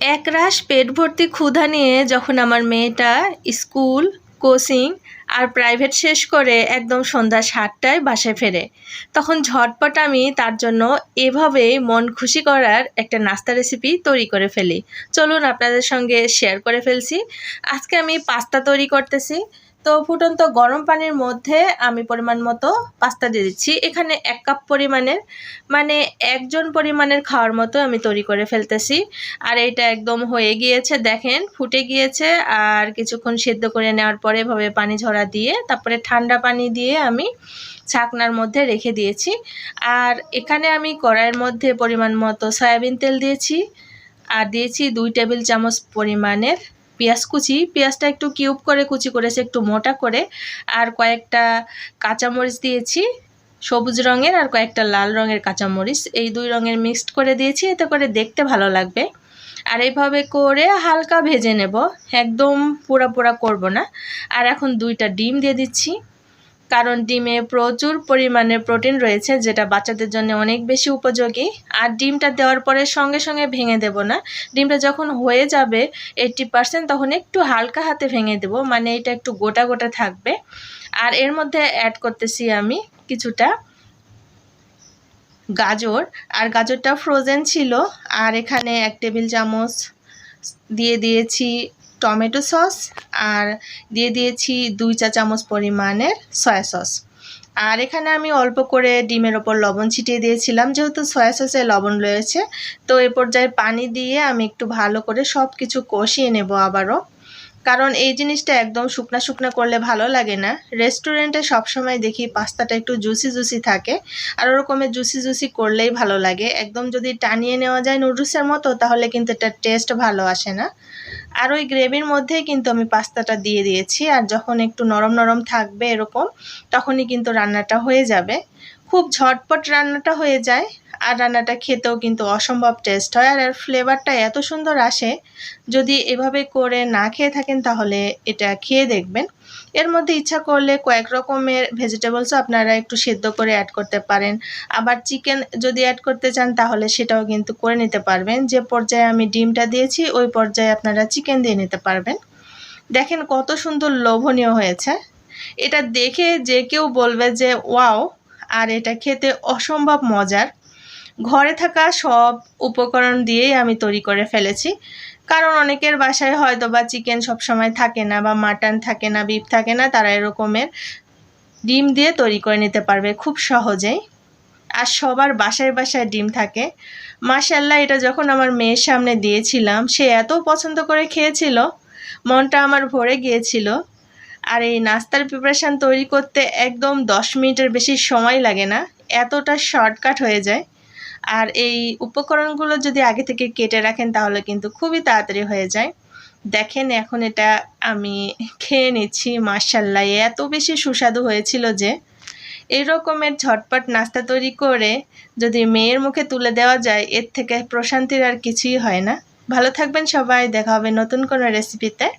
একরাশ পেট ভর্তি ক্ষুধা নিয়ে যখন আমার মেয়েটা স্কুল, কোচিং আর প্রাইভেট শেষ করে একদম সন্ধ্যা সাতটায় বাসায় ফেরে, তখন ঝটপট আমি তার জন্য এভাবেই মন খুশি করার একটা নাস্তা রেসিপি তৈরি করে ফেলি। চলুন আপনাদের সঙ্গে শেয়ার করে ফেলছি। আজকে আমি পাস্তা তৈরি করতেছি। তো ফুটন্ত গরম পানির মধ্যে আমি পরিমাণ মতো পাস্তা দিয়ে দিচ্ছি। এখানে এক কাপ পরিমাণের মানে একজন পরিমাণের খাওয়ার মতো আমি তৈরি করে ফেলতেছি। আর এটা একদম হয়ে গিয়েছে, দেখেন, ফুটে গিয়েছে। আর কিছুক্ষণ সেদ্ধ করে নেওয়ার পরে এভাবে পানি ঝরা দিয়ে তারপরে ঠান্ডা পানি দিয়ে আমি ছাকনার মধ্যে রেখে দিয়েছি। আর এখানে আমি কড়াইয়ের মধ্যে পরিমাণ মতো সয়াবিন তেল দিয়েছি। আর দিয়েছি দুই টেবিল চামচ পরিমাণের পেঁয়াজ কুচি, পেঁয়াজটা একটু কিউব করে, কুচি করেছে একটু মোটা করে আর কয়েকটা কাঁচামরিচ দিয়েছি, সবুজ রঙের আর কয়েকটা লাল রঙের কাঁচামরিচ। এই দুই রঙের মিক্সড করে দিয়েছি, এতে করে দেখতে ভালো লাগবে। আর এইভাবে করে হালকা ভেজে নেব, একদম পোড়া পোড়া করব না। আর এখন দুইটা ডিম দিয়ে দিচ্ছি। কারণ ডিমে প্রচুর পরিমাণে প্রোটিন রয়েছে, যেটা বাচ্চাদের জন্য অনেক বেশি উপযোগী। আর ডিমটা দেওয়ার পরে সঙ্গে সঙ্গে ভেঙে দেব না। ডিমটা যখন হয়ে যাবে এইটটি পারসেন্ট তখন একটু হালকা হাতে ভেঙে দেব মানে এটা একটু গোটা গোটা থাকবে। আর এর মধ্যে অ্যাড করতেছি আমি কিছুটা গাজর। আর গাজরটা ফ্রোজেন ছিল, আর এখানে এক টেবিল চামচ দিয়ে দিয়েছি টমেটো সস আর দিয়ে দিয়েছি দুই চা চামচ পরিমাণের সয়া সস। আর এখানে আমি অল্প করে ডিমের ওপর লবণ ছিটিয়ে দিয়েছিলাম, যেহেতু সয়া সসে লবণ রয়েছে। তো এ পর্যায়ে পানি দিয়ে আমি একটু ভালো করে সব কিছু কষিয়ে নেব আবারও। কারণ এই জিনিসটা একদম শুকনা শুকনা করলে ভালো লাগে না। রেস্টুরেন্টে সবসময় দেখি পাস্তাটা একটু জুসি জুসি থাকে, আর ওরকমের জুসি জুসি করলেই ভালো লাগে। একদম যদি টানিয়ে নেওয়া যায় নুডলসের মতো, তাহলে কিন্তু এটার টেস্ট ভালো আসে না। আর ওই গ্রেভির মধ্যেই কিন্তু আমি পাস্তাটা দিয়ে দিয়েছি, আর যখন একটু নরম নরম থাকবে এরকম, তখনই কিন্তু রান্নাটা হয়ে যাবে। খুব ঝটপট রান্নাটা হয়ে যায়। আর রান্নাটা খেতেও কিন্তু অসম্ভব টেস্ট হয়। আর এর ফ্লেভারটা এত সুন্দর আসে, যদি এভাবে করে না খেয়ে থাকেন তাহলে এটা খেয়ে দেখবেন। এর মধ্যে ইচ্ছা করলে কয়েক রকমের ভেজিটেবলসও আপনারা একটু সেদ্ধ করে অ্যাড করতে পারেন। আবার চিকেন যদি অ্যাড করতে চান তাহলে সেটাও কিন্তু করে নিতে পারবেন। যে পর্যায়ে আমি ডিমটা দিয়েছি, ওই পর্যায়ে আপনারা চিকেন দিয়ে নিতে পারবেন। দেখেন কত সুন্দর লোভনীয় হয়েছে। এটা দেখে যে কেউ বলবে যে, ওয়াও আর এটা খেতে অসম্ভব মজার। ঘরে থাকা সব উপকরণ দিয়েই আমি তৈরি করে ফেলেছি। কারণ অনেকের বাসায় হয়তো বা চিকেন সবসময় থাকে না বা মাটন থাকে না, বিফ থাকে না, তারা এরকমের ডিম দিয়ে তৈরি করে নিতে পারবে খুব সহজেই। আর সবার বাসায় বাসায় ডিম থাকে। মাশাল্লাহ এটা যখন আমার মেয়ের সামনে দিয়েছিলাম, সে এত পছন্দ করে খেয়েছিল, মনটা আমার ভরে গিয়েছিল। আর এই নাস্তার প্রিপারেশান তৈরি করতে একদম দশ মিনিটের বেশি সময় লাগে না, এতটা শর্টকাট হয়ে যায়। আর এই উপকরণগুলো যদি আগে থেকে কেটে রাখেন তাহলে কিন্তু খুবই তাড়াতাড়ি হয়ে যায়। দেখেন এখন এটা আমি খেয়ে নিচ্ছি মার্শাল্লাহ এত বেশি সুস্বাদু হয়েছিল যে। এই রকমের ঝটপট নাস্তা তৈরি করে যদি মেয়ের মুখে তুলে দেওয়া যায়, এর থেকে প্রশান্তির আর কিছুই হয় না। ভালো থাকবেন সবাই, দেখা হবে নতুন কোনো রেসিপিতে